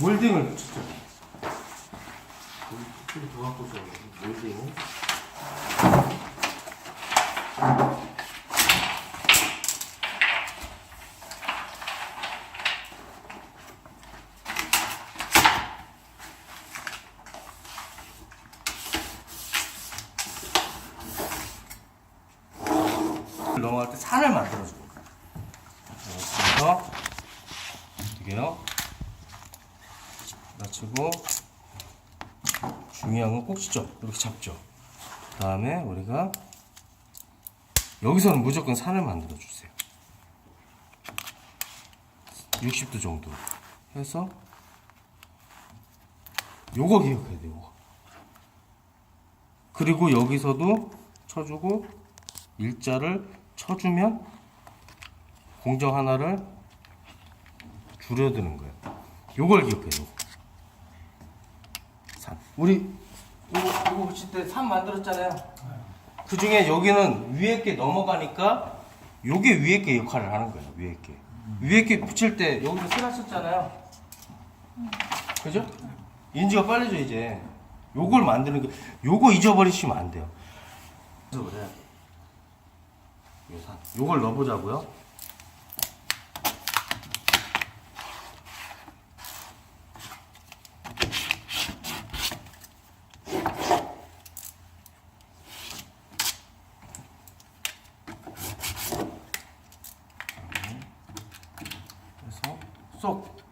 몰딩을 붙였죠. 더 갖고서 몰딩. 넘어갈 때 산을 만들어주고 그래서 이게요 낮추고 중요한 건 꼭지점 이렇게 잡죠. 그 다음에 우리가 여기서는 무조건 산을 만들어 주세요. 60도 정도 해서 요거 기억해야 돼요. 그리고 여기서도 쳐주고 일자를 쳐주면 공정 하나를 줄여드는 거예요. 요걸 기억해요. 산. 우리 이거 이거 붙일 때 산 만들었잖아요. 그 중에 여기는 위에 게 넘어가니까 요게 위에 게 역할을 하는 거예요. 위에 게. 위에 게 붙일 때 여기서 쓰라쳤잖아요. 그죠? 인지가 빨리져 이제. 요걸 만드는 게 요거 잊어버리시면 안 돼요. 그래서 그래. 요 산. 요걸 넣어보자고요. Sok.